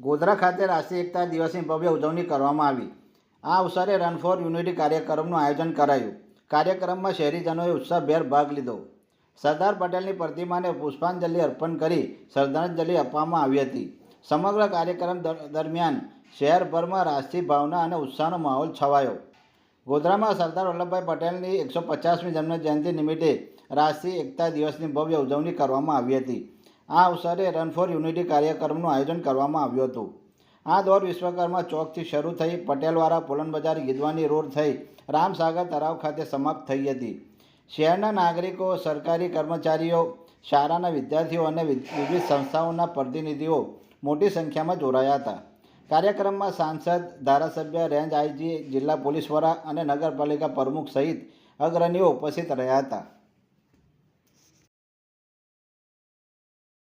ગોધરા ખાતે રાષ્ટ્રીય એકતા દિવસની ભવ્ય ઉજવણી કરવામાં આવી. આ અવસરે રન ફોર યુનિટી કાર્યક્રમનું આયોજન કરાયું. કાર્યક્રમમાં શહેરીજનોએ ઉત્સાહભેર ભાગ લીધો. સરદાર પટેલની પ્રતિમાને પુષ્પાંજલિ અર્પણ કરી શ્રદ્ધાંજલિ આપવામાં આવી હતી. સમગ્ર કાર્યક્રમ દર- દરમિયાન શહેરભરમાં રાષ્ટ્રીય ભાવના અને ઉત્સાહનો માહોલ છવાયો. ગોધરામાં સરદાર વલ્લભભાઈ પટેલની એકસો પચાસમી જન્મજયંતિ નિમિત્તે રાષ્ટ્રીય એકતા દિવસની ભવ્ય ઉજવણી કરવામાં આવી હતી. આ અવસરે રન ફોર યુનિટી કાર્યક્રમનું આયોજન કરવામાં આવ્યું હતું. આ દોડ વિશ્વકર્મા ચોકથી શરૂ થઈ પટેલવાળા પોલન બજાર ગીદવાની રોડ થઈ રામસાગર તળાવ ખાતે સમાપ્ત થઈ હતી. શહેરના નાગરિકો, સરકારી કર્મચારીઓ, શાળાના વિદ્યાર્થીઓ અને વિવિધ સંસ્થાઓના પ્રતિનિધિઓ મોટી સંખ્યામાં જોડાયા હતા. કાર્યક્રમમાં સાંસદ, ધારાસભ્ય, રેન્જ આઈજી, જિલ્લા પોલીસ વડા અને નગરપાલિકા પ્રમુખ સહિત અગ્રણીઓ ઉપસ્થિત રહ્યા હતા.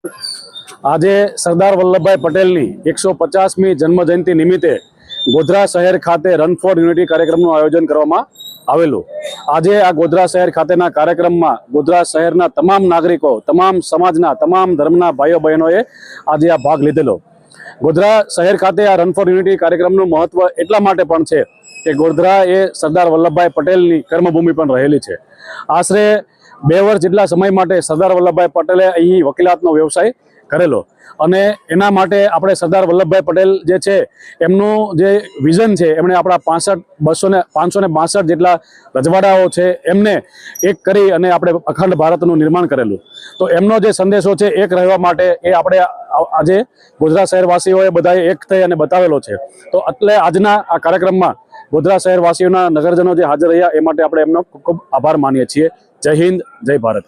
આજે સરદાર વલ્લભભાઈ પટેલની એકસો પચાસમી જન્મજયંતિ નિમિત્તે ગોધરા શહેર ખાતે રન ફોર યુનિટી કાર્યક્રમનું આયોજન કરવામાં આવેલું. આજે આ ગોધરા શહેર ખાતેના કાર્યક્રમમાં ગોધરા શહેરના તમામ નાગરિકો, તમામ સમાજના, તમામ ધર્મના ભાઈઓ, બહેનોએ આજે આ ભાગ લીધેલો. ગોધરા શહેર ખાતે આ રન ફોર યુનિટી કાર્યક્રમનું મહત્વ એટલા માટે પણ છે કે ગોધરા એ સરદાર વલ્લભભાઈ પટેલની કર્મભૂમિ પણ રહેલી છે. આશરે બે વર્ષ જેટલા સમય માટે સરદાર વલ્લભભાઈ પટેલે અહીં વકીલાતનો વ્યવસાય કરેલો. અને એના માટે આપણે સરદાર વલ્લભભાઈ પટેલ જે છે, એમનું જે વિઝન છે, એમણે આપણા પાસઠ, બસો ને, પાંચસો ને બાસઠ જેટલા રજવાડાઓ છે, એમને એક કરી અને આપણે અખંડ ભારતનું નિર્માણ કરેલું. તો એમનો જે સંદેશો છે, એક રહેવા માટે એ આપણે આજે ગુજરાત શહેરવાસીઓએ બધાએ એક થઈ અને બતાવેલો છે. તો એટલે આજના આ કાર્યક્રમમાં ગુજરાત શહેરવાસીઓના નગરજનો જે હાજર રહ્યા, એ માટે આપણે એમનો ખૂબ ખૂબ આભાર માનીએ છીએ. જય હિન્દ જય ભારત.